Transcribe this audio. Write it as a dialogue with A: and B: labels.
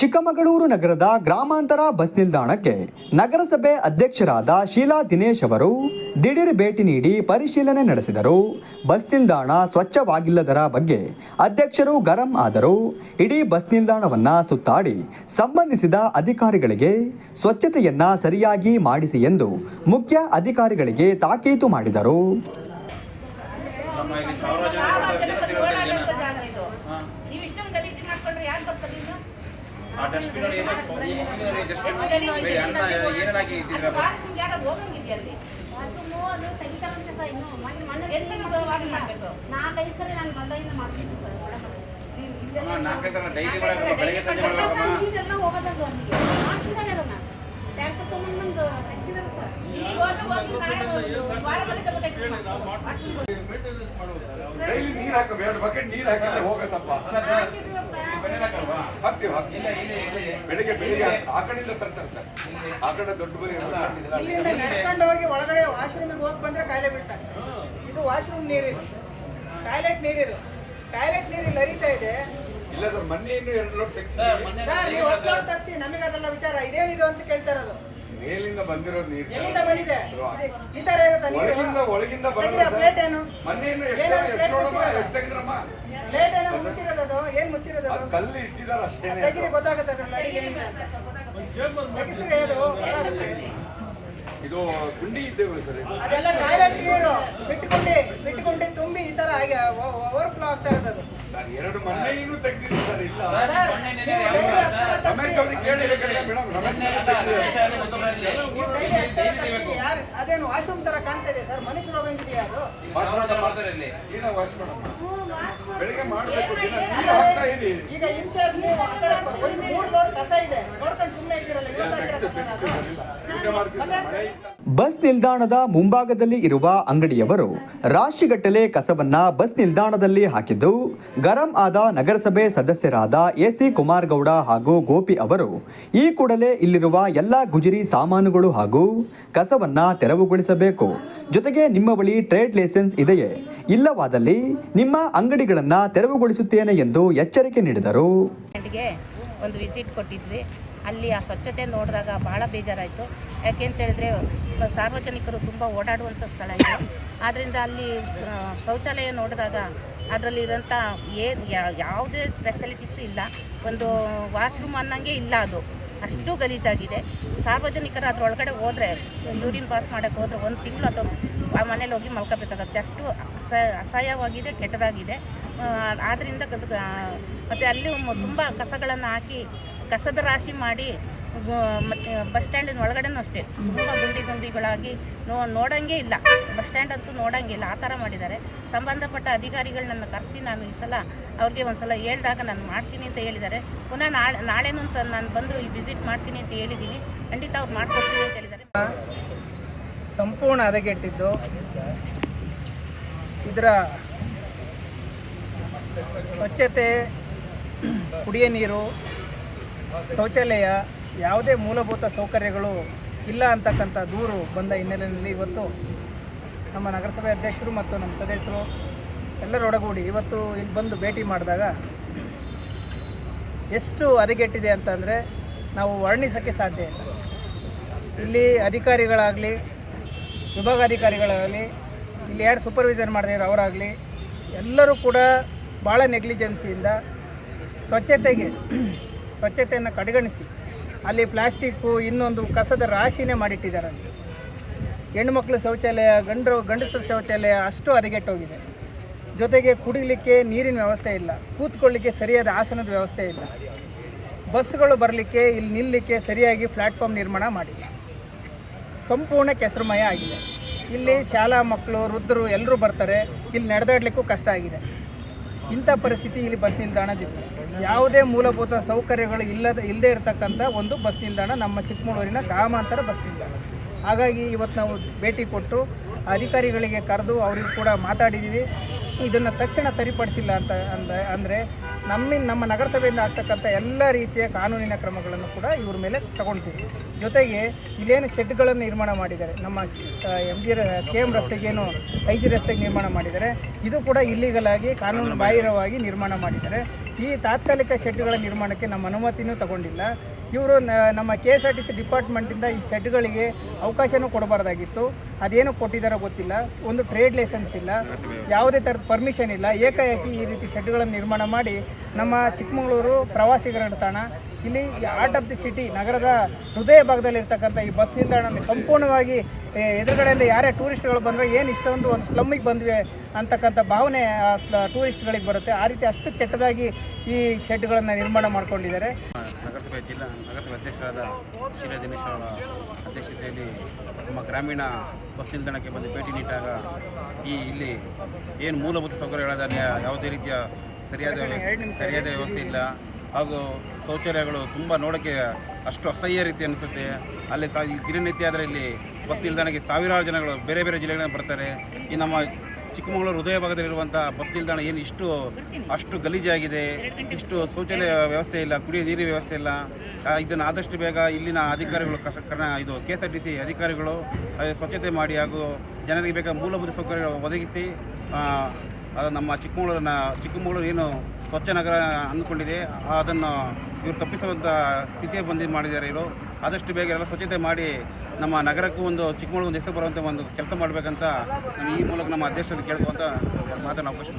A: ಚಿಕ್ಕಮಗಳೂರು ನಗರದ ಗ್ರಾಮಾಂತರ ಬಸ್ ನಿಲ್ದಾಣಕ್ಕೆ ನಗರಸಭೆ ಅಧ್ಯಕ್ಷರಾದ ಶೀಲಾ ದಿನೇಶ್ ಅವರು ದಿಢೀರ್ ಭೇಟಿ ನೀಡಿ ಪರಿಶೀಲನೆ ನಡೆಸಿದರು. ಬಸ್ ನಿಲ್ದಾಣ ಸ್ವಚ್ಛವಾಗಿಲ್ಲದರ ಬಗ್ಗೆ ಅಧ್ಯಕ್ಷರು ಗರಂ ಆದರು. ಇಡೀ ಬಸ್ ನಿಲ್ದಾಣವನ್ನ ಸುತ್ತಾಡಿ ಸಂಬಂಧಿಸಿದ ಅಧಿಕಾರಿಗಳಿಗೆ ಸ್ವಚ್ಛತೆಯನ್ನ ಸರಿಯಾಗಿ ಮಾಡಿಸಿ ಎಂದು ಮುಖ್ಯ ಅಧಿಕಾರಿಗಳಿಗೆ ತಾಕೀತು ಮಾಡಿದರು.
B: ನಾಲ್ಕೈದು ಸರಿ ನಾನು ಬಂದಾಗಿಂದ ಮಾಡ್ತೀನಿ ಸರ್. ಒಳಗಡೆ.
C: ಇಲ್ಲಿ- ಇಲ್ಲೆಲ್ಲ
D: ಅಮ್ಮ, ನಾಲ್ಕೈದು ಸಲ ಡೈಲಿ
C: ನಾಲ್ಕೈದು
D: ಮಾಡಬೇಕು
C: ಸಲ
D: ಬೆಳಗ್ಗೆ ಸಂಜೆ
B: ಸರ್,
D: ಮಾಡಬೇಕಮ್ಮ
B: ನೀರೆಲ್ಲ ಹೋಗೋದದು ಅಲ್ಲಿಗೆ ಮಾಡ್ಸಿದ್ದಾರೆ ಅದನ್ನ. ಟ್ಯಾಂಕ್ ತೊಗೊಂಡ್ಬಂದು ಹಚ್ಚಿದ್ದಾರೆ ಸರ್.
C: ಇಲ್ಲಿಗೆ ಹೋದ್ರೆ ಹೋಗಿ ನಾಳೆ ಒಂದು ವಾರ ಮೇಲೆ ತಗೋಬೇಕು
E: ಡೈಲಿ ನೀರ್ ಹಾಕಬೇಕು ಎರಡು ಬಕೆಟ್ ನೀರ್ ಹಾಕಿದ್ರೆ ಹೋಗತ್ತಪ್ಪ
D: ಅಲ್ಲ ಸರ್ ಈ ಮನೇಲಿ ಹಾಕಲ್ವಾ
E: ಹಾಕ್ತೀವಿ ಬೆಳಿಗ್ಗೆ ಬೆಳಿಗ್ಗೆ ಆ ಕಡೆಯಿಂದ ತರ್ತಾರೆ. ಸರ್ ಆ ಕಡೆ ದೊಡ್ಡ ಬರಿ
F: ಇಲ್ಲಿಂದ ನಡ್ಕೊಂಡು ಹೋಗಿ ಒಳಗಡೆ ವಾಶ್ರೂಮಿಗೆ ಹೋಗಿ ಬಂದ್ರೆ ಕಾಯಿಲೆ ಬೀಳ್ತಾರೆ ಇದು ವಾಶ್ರೂಮ್ ನೀರಿದು. ಟಾಯ್ಲೆಟ್ ನೀರಿದು. ಟಾಯ್ಲೆಟ್ ನೀರು ಇಲ್ಲಿ ಹರಿತಾ ಇದೆ.
E: ಇಲ್ಲ ಸರ್ ಮೊನ್ನೆ ಇನ್ನು ಎರಡು ಲೋಡ್ ತೆಗ್ಸಿ
F: ನಮಗೆ ಅದೆಲ್ಲ ವಿಚಾರ. ಇದೇನಿದು ಅಂತ ಕೇಳ್ತಾ ಇರೋದು.
E: ಮೇಲಿಂದ ಬಂದಿರೋ ನೀರು
F: ಎಲ್ಲಿಂದ ಬಂದಿದೆ. ಇದು- ಈ ತರ ಇರುತ್ತೆ
E: ಒಳಗಿಂದ
F: ನೀರು
E: ಒಳಗಿಂದ
F: ಪ್ಲೇಟ್ ಏನು?
E: ಮೊನ್ನೆ ಇನ್ನು
F: ಏನಾದ್ರು
E: ಎಷ್ಟು
F: plate
E: ನೋಡಮ್ಮ ತೆಗೆದ್ರಮ್ಮ?
F: ಪ್ಲೇಟ್ ಏನೋ ಮುಚ್ಚಿರೋದು ಅದು ಏನ್ ಮುಚ್ಚಿರೋದು
E: ಅದು
F: ಅದು
E: ಕಲ್ಲು ಇಟ್ಟಿದ್ದಾರೆ ಅಷ್ಟೇನೆ
F: ತೆಗೀರಿ ಗೊತ್ತಾಗುತ್ತೆ ಅದ್ರಲ್ಲಿ ಅಡಿಗೆ ಏನಿದೆ ಅಂತ. ತೆಗಿಸ್ರಿ ಅದು.
E: ಇದು ಗುಂಡಿ ಇದ್ದೇವೆ ಸರ್.
F: ಅದೆಲ್ಲ ಟಾಯ್ಲೆಟ್ ನೀರು. ಬಿಟ್ಟುಕೊಂಡು ಬಿಟ್ಟುಕೊಂಡು ತುಂಬಿ ಈ ತರ ಆಗಿ ಓವರ್ಫ್ಲೋ ಆಗ್ತಾ ಇರೋದು
E: ನಾನು ಎರಡು ಮೊನ್ನೆ ಇನ್ನೂ ಸರ್ ಇಲ್ಲ
D: ಸರ್,
F: ಸರ್,
E: ರಮೇಶ್ ಅವ್ರಿಗೆ ಕೇಳಿ ಮೇಡಮ್
F: ಅದೇನು ವಾಶ್ರೂಮ್ ತರ ಕಾಣ್ತಾ ಇದೆ ಸರ್? ಮನುಷ್ಯರು ಹೋಗಂಗಿದೆಯಾ ಅದು?
E: ಈಗ ವಾಶ್ ಮಾಡಮ್ಮ ಬೆಳಿಗ್ಗೆ ಮಾಡಬೇಕು ದಿನ ನೀರು ಹಾಕ್ತಾ ಇರಿ
F: ಈಗ ಇನ್ಚಾರ್ಜ್ ನೀವು ಆ ಕಡೆ ಒಂದು ಮೂರು ಲೋಡ್ ಕಸ ಇದೆ. ನೋಡ್ಕೊಂಡು ಸುಮ್ಮನೆ ಇದ್ದೀರಲ್ಲ ಇವತ್ತು ಹಾಕಿರೋ ಅದು.
A: ಬಸ್ ನಿಲ್ದಾಣದ ಮುಂಭಾಗದಲ್ಲಿ ಇರುವ ಅಂಗಡಿಯವರು ರಾಶಿಗಟ್ಟಲೆ ಕಸವನ್ನ ಬಸ್ ನಿಲ್ದಾಣದಲ್ಲಿ ಹಾಕಿದ್ದು, ಗರಂ ಆದ ನಗರಸಭೆ ಸದಸ್ಯರಾದ ಎಸಿ ಕುಮಾರಗೌಡ ಹಾಗೂ ಗೋಪಿ ಅವರು ಈ ಕೂಡಲೇ ಇಲ್ಲಿರುವ ಎಲ್ಲ ಗುಜರಿ ಸಾಮಾನುಗಳು ಹಾಗೂ ಕಸವನ್ನ ತೆರವುಗೊಳಿಸಬೇಕು. ಜೊತೆಗೆ ನಿಮ್ಮ ಬಳಿ ಟ್ರೇಡ್ ಲೈಸೆನ್ಸ್ ಇದೆಯೇ? ಇಲ್ಲವಾದಲ್ಲಿ ನಿಮ್ಮ ಅಂಗಡಿಗಳನ್ನ ತೆರವುಗೊಳಿಸುತ್ತೇನೆ ಎಂದು ಎಚ್ಚರಿಕೆ ನೀಡಿದರು.
G: ಒಂದು ವಿಸಿಟ್ ಕೊಟ್ಟಿದ್ವಿ. ಅಲ್ಲಿ ಆ ಸ್ವಚ್ಛತೆ ನೋಡಿದಾಗ ಭಾಳ ಬೇಜಾರಾಯಿತು. ಯಾಕೆ ಅಂತ ಹೇಳಿದ್ರೆ, ಸಾರ್ವಜನಿಕರು ತುಂಬ ಓಡಾಡುವಂಥ ಸ್ಥಳ ಇದೆ. ಆದ್ದರಿಂದ ಅಲ್ಲಿ ಶೌಚಾಲಯ ನೋಡಿದಾಗ ಅದರಲ್ಲಿರೋಂಥ ಏನು ಯಾವುದೇ ಫೆಸಿಲಿಟೀಸ್ ಇಲ್ಲ. ಒಂದು ವಾಶ್ರೂಮ್ ಅನ್ನಂಗೆ ಇಲ್ಲ ಅದು. ಅಷ್ಟು ಗಲೀಜಾಗಿದೆ. ಸಾರ್ವಜನಿಕರು ಅದರೊಳಗಡೆ ಹೋದರೆ, ಯೂರಿನ್ ಪಾಸ್ ಮಾಡೋಕ್ಕೆ ಹೋದರೆ ಒಂದು ತಿಂಗಳು ಅಥವಾ ಆ ಮನೇಲಿ ಹೋಗಿ ಮಲ್ಕೋಬೇಕಾಗತ್ತೆ. ಅಷ್ಟು ಅಸ, ಅಸಹ್ಯವಾಗಿದೆ, ಕೆಟ್ಟದಾಗಿದೆ. ಆದ್ದರಿಂದ ಮತ್ತು ಅಲ್ಲಿ ತುಂಬ ಕಸಗಳನ್ನು ಹಾಕಿ ಕಸದ ರಾಶಿ ಮಾಡಿ ಮತ್ತು ಬಸ್ ಸ್ಟ್ಯಾಂಡಿನ ಒಳಗಡೆನೂ ಅಷ್ಟೇ. ತುಂಬ ಗುಂಡಿ ಗುಂಡಿಗಳಾಗಿ ನೋ, ನೋಡೋಂಗೆ ಇಲ್ಲ. ಬಸ್ ಸ್ಟ್ಯಾಂಡ್ ಅಂತೂ ನೋಡೋಂಗಿಲ್ಲ ಆ ಥರ ಮಾಡಿದ್ದಾರೆ. ಸಂಬಂಧಪಟ್ಟ ಅಧಿಕಾರಿಗಳನ್ನ ಕರೆಸಿ ನಾನು ಈ ಸಲ ಅವ್ರಿಗೆ ಒಂದು ಸಲ ಹೇಳಿದಾಗ ನಾನು ಮಾಡ್ತೀನಿ ಅಂತ ಹೇಳಿದ್ದಾರೆ. ಪುನಃ ನಾಳೆ, ನಾಳೆನೂ ಅಂತ ನಾನು ಬಂದು ಈ ವಿಸಿಟ್ ಮಾಡ್ತೀನಿ ಅಂತ ಹೇಳಿದ್ದೀನಿ. ಖಂಡಿತ ಅವ್ರು ಮಾಡ್ಕೊಡ್ತೀನಿ ಅಂತ ಹೇಳಿದ್ದಾರೆ.
F: ಸಂಪೂರ್ಣ ಹದಗೆಟ್ಟಿದ್ದು ಇದರ ಸ್ವಚ್ಛತೆ, ಕುಡಿಯ ನೀರು ಶೌಚಾಲಯ ಯಾವುದೇ ಮೂಲಭೂತ ಸೌಕರ್ಯಗಳು ಇಲ್ಲ ಅಂತಕ್ಕಂಥ ದೂರು ಬಂದ ಹಿನ್ನೆಲೆಯಲ್ಲಿ ಇವತ್ತು ನಮ್ಮ ನಗರಸಭೆ ಅಧ್ಯಕ್ಷರು ಮತ್ತು ನಮ್ಮ ಸದಸ್ಯರು ಎಲ್ಲರೊಡಗೂಡಿ ಇವತ್ತು ಇಲ್ಲಿ ಬಂದು ಭೇಟಿ ಮಾಡಿದಾಗ ಎಷ್ಟು ಹದಗೆಟ್ಟಿದೆ ಅಂತಂದರೆ ನಾವು ವರ್ಣಿಸೋಕ್ಕೆ ಸಾಧ್ಯ ಇಲ್ಲ. ಇಲ್ಲಿ ಅಧಿಕಾರಿಗಳಾಗಲಿ, ವಿಭಾಗಾಧಿಕಾರಿಗಳಾಗಲಿ, ಇಲ್ಲಿ ಯಾರು ಸೂಪರ್ವೈಸರ್ ಮಾಡಿದಾರೆ ಅವರಾಗಲಿ, ಎಲ್ಲರೂ ಕೂಡ ಭಾಳ ನೆಗ್ಲಿಜೆನ್ಸಿಯಿಂದ ಸ್ವಚ್ಛತೆಗೆ ಸ್ವಚ್ಛತೆಯನ್ನು ಕಡೆಗಣಿಸಿ. ಅಲ್ಲಿ ಪ್ಲಾಸ್ಟಿಕ್ಕು ಇನ್ನೊಂದು ಕಸದ ರಾಶಿನೇ ಮಾಡಿಟ್ಟಿದ್ದಾರೆ. ಅಲ್ಲಿ ಹೆಣ್ಮಕ್ಳು ಶೌಚಾಲಯ, ಗಂಡರು, ಗಂಡಸರ ಶೌಚಾಲಯ ಅಷ್ಟು ಹದಗೆಟ್ಟೋಗಿದೆ. ಜೊತೆಗೆ ಕುಡಿಲಿಕ್ಕೆ ನೀರಿನ ವ್ಯವಸ್ಥೆ ಇಲ್ಲ. ಕೂತ್ಕೊಳ್ಳಿಕ್ಕೆ ಸರಿಯಾದ ಆಸನದ ವ್ಯವಸ್ಥೆ ಇಲ್ಲ. ಬಸ್ಗಳು ಬರಲಿಕ್ಕೆ, ಇಲ್ಲಿ ನಿಲ್ಲಲಿಕ್ಕೆ ಸರಿಯಾಗಿ ಪ್ಲಾಟ್ಫಾರ್ಮ್ ನಿರ್ಮಾಣ ಮಾಡಿಲ್ಲ. ಸಂಪೂರ್ಣ ಕೆಸರುಮಯ ಆಗಿದೆ. ಇಲ್ಲಿ ಶಾಲಾ ಮಕ್ಕಳು, ವೃದ್ಧರು ಎಲ್ಲರೂ ಬರ್ತಾರೆ. ಇಲ್ಲಿ ನಡೆದಾಡಲಿಕ್ಕೂ ಕಷ್ಟ ಆಗಿದೆ. ಇಂಥ ಪರಿಸ್ಥಿತಿ ಇಲ್ಲಿ ಬಸ್ ನಿಲ್ದಾಣದಿದೆ ಯಾವುದೇ ಮೂಲಭೂತ ಸೌಕರ್ಯಗಳು ಇಲ್ಲದ, ಇಲ್ಲದೆ ಇರತಕ್ಕಂಥ ಒಂದು ಬಸ್ ನಿಲ್ದಾಣ ನಮ್ಮ ಚಿಕ್ಕಮಗಳೂರಿನ ಗ್ರಾಮಾಂತರ ಬಸ್ ನಿಲ್ದಾಣ. ಹಾಗಾಗಿ ಇವತ್ತು ನಾವು ಭೇಟಿ ಕೊಟ್ಟು ಅಧಿಕಾರಿಗಳಿಗೆ ಕರೆದು ಅವರಿಗೂ ಕೂಡ ಮಾತಾಡಿದ್ದೀವಿ. ಇದನ್ನು ತಕ್ಷಣ ಸರಿಪಡಿಸಿಲ್ಲ ಅಂತ ಅಂದ ಅಂದರೆ ನಮ್ಮ ನಮ್ಮ ನಗರಸಭೆಯಿಂದ ಆಗ್ತಕ್ಕಂಥ ಎಲ್ಲ ರೀತಿಯ ಕಾನೂನಿನ ಕ್ರಮಗಳನ್ನು ಕೂಡ ಇವ್ರ ಮೇಲೆ ತಗೊಳ್ತೀವಿ ಜೊತೆಗೆ ಇಲ್ಲೇನು ಶೆಡ್ಗಳನ್ನು ನಿರ್ಮಾಣ ಮಾಡಿದ್ದಾರೆ. ನಮ್ಮ ಎಂ ಜಿ ಕೆ ಎಂ ರಸ್ತೆಗೇನು ಐ ಜಿ ರಸ್ತೆಗೆ ನಿರ್ಮಾಣ ಮಾಡಿದ್ದಾರೆ. ಇದು ಕೂಡ ಇಲ್ಲಿಗಲಾಗಿ ಕಾನೂನು ಬಾಹಿರವಾಗಿ ನಿರ್ಮಾಣ ಮಾಡಿದ್ದಾರೆ. ಈ ತಾತ್ಕಾಲಿಕ ಶೆಡ್ಗಳ ನಿರ್ಮಾಣಕ್ಕೆ ನಮ್ಮ ಅನುಮತಿನೂ ತಗೊಂಡಿಲ್ಲ. ಇವರು ನಮ್ಮ K S R T C ಡಿಪಾರ್ಟ್ಮೆಂಟಿಂದ ಈ ಶೆಡ್ಗಳಿಗೆ ಅವಕಾಶನೂ ಕೊಡಬಾರ್ದಾಗಿತ್ತು. ಅದೇನು ಕೊಟ್ಟಿದ್ದಾರೋ ಗೊತ್ತಿಲ್ಲ. ಒಂದು ಟ್ರೇಡ್ ಲೈಸೆನ್ಸ್ ಇಲ್ಲ. ಯಾವುದೇ ಥರದ ಪರ್ಮಿಷನ್ ಇಲ್ಲ. ಏಕಾಏಕಿ ಈ ರೀತಿ ಶೆಡ್ಗಳನ್ನು ನಿರ್ಮಾಣ ಮಾಡಿ ನಮ್ಮ ಚಿಕ್ಕಮಗಳೂರು ಪ್ರವಾಸಿಗರ ತಾಣ, ಇಲ್ಲಿ ಆರ್ಟ್ ಆಫ್ ದಿ ಸಿಟಿ ನಗರದ ಹೃದಯ ಭಾಗದಲ್ಲಿರ್ತಕ್ಕಂಥ ಈ ಬಸ್ ನಿಲ್ದಾಣ ಸಂಪೂರ್ಣವಾಗಿ ಏ, ಎದುರುಗಡೆಯಿಂದ ಯಾರೇ ಟೂರಿಸ್ಟ್ಗಳು ಬಂದರೆ ಏನು ಇಷ್ಟೊಂದು ಒಂದು ಸ್ಲಮ್ಮಿಗೆ ಬಂದ್ವಿ ಅಂತಕ್ಕಂಥ ಭಾವನೆ ಆ ಸ್ಲ ಟೂರಿಸ್ಟ್ಗಳಿಗೆ ಬರುತ್ತೆ. ಆ ರೀತಿ ಅಷ್ಟು ಕೆಟ್ಟದಾಗಿ ಈ ಶೆಡ್ಗಳನ್ನು ನಿರ್ಮಾಣ ಮಾಡ್ಕೊಂಡಿದ್ದಾರೆ.
D: ನಗರಸಭೆ ಜಿಲ್ಲಾ ನಗರಸಭೆ ಅಧ್ಯಕ್ಷರಾದ ಶೀಲಾ ದಿನೇಶ್ ಅವರ ಅಧ್ಯಕ್ಷತೆಯಲ್ಲಿ ನಮ್ಮ ಗ್ರಾಮೀಣ ಬಸ್ ನಿಲ್ದಾಣಕ್ಕೆ ಬಂದು ಭೇಟಿ ನೀಡಿದಾಗ ಈ ಇಲ್ಲಿ ಏನು ಮೂಲಭೂತ ಸೌಕರ್ಯಗಳಾದ ಯಾವುದೇ ರೀತಿಯ ಸರಿಯಾದ ಸರಿಯಾದ ವ್ಯವಸ್ಥೆ ಇಲ್ಲ. ಹಾಗೂ ಶೌಚಾಲಯಗಳು ತುಂಬ ನೋಡೋಕ್ಕೆ ಅಷ್ಟು ಅಸಹ್ಯ ರೀತಿ ಅನಿಸುತ್ತೆ. ಅಲ್ಲಿ ಸಹ ಈ ದಿನನಿತ್ಯ ಆದರೆ ಇಲ್ಲಿ ಬಸ್ ನಿಲ್ದಾಣಕ್ಕೆ ಸಾವಿರಾರು ಜನಗಳು, ಬೇರೆ ಬೇರೆ ಜಿಲ್ಲೆಗಳಿಂದ ಬರ್ತಾರೆ. ಈ ನಮ್ಮ ಚಿಕ್ಕಮಗಳೂರು ಹೃದಯ ಭಾಗದಲ್ಲಿರುವಂಥ ಬಸ್ ನಿಲ್ದಾಣ ಏನು ಇಷ್ಟು, ಅಷ್ಟು ಗಲೀಜಾಗಿದೆ, ಇಷ್ಟು ಶೌಚಾಲಯ ವ್ಯವಸ್ಥೆ ಇಲ್ಲ, ಕುಡಿಯೋ ನೀರಿನ ವ್ಯವಸ್ಥೆ ಇಲ್ಲ. ಇದನ್ನು ಆದಷ್ಟು ಬೇಗ ಇಲ್ಲಿನ ಅಧಿಕಾರಿಗಳು ಇದು K S R T C ಅಧಿಕಾರಿಗಳು ಸ್ವಚ್ಛತೆ ಮಾಡಿ ಹಾಗೂ ಜನರಿಗೆ ಬೇಕಾದ ಮೂಲಭೂತ ಸೌಕರ್ಯ ಒದಗಿಸಿ ನಮ್ಮ ಚಿಕ್ಕಮಗಳೂರನ್ನ, ಚಿಕ್ಕಮಗಳೂರು ಏನು ಸ್ವಚ್ಛ ನಗರ ಅಂದ್ಕೊಂಡಿದೆ, ಅದನ್ನು ಇವರು ತಪ್ಪಿಸುವಂಥ ಸ್ಥಿತಿಯ ಬಂದಿದ್ದು ಮಾಡಿದ್ದಾರೆ ಇವರು. ಆದಷ್ಟು ಬೇಗ ಎಲ್ಲ ಸ್ವಚ್ಛತೆ ಮಾಡಿ ನಮ್ಮ ನಗರಕ್ಕೂ ಒಂದು ಚಿಕ್ಕಮಗಳೂರು ಹೆಸರು ಬರುವಂಥ ಒಂದು ಕೆಲಸ ಮಾಡಬೇಕಂತ ನಾನು ಈ ಮೂಲಕ ನಮ್ಮ ಅಧ್ಯಕ್ಷರಲ್ಲಿ ಕೇಳ್ಕೊಂತ ಮಾತನ್ನು ಅವಕಾಶ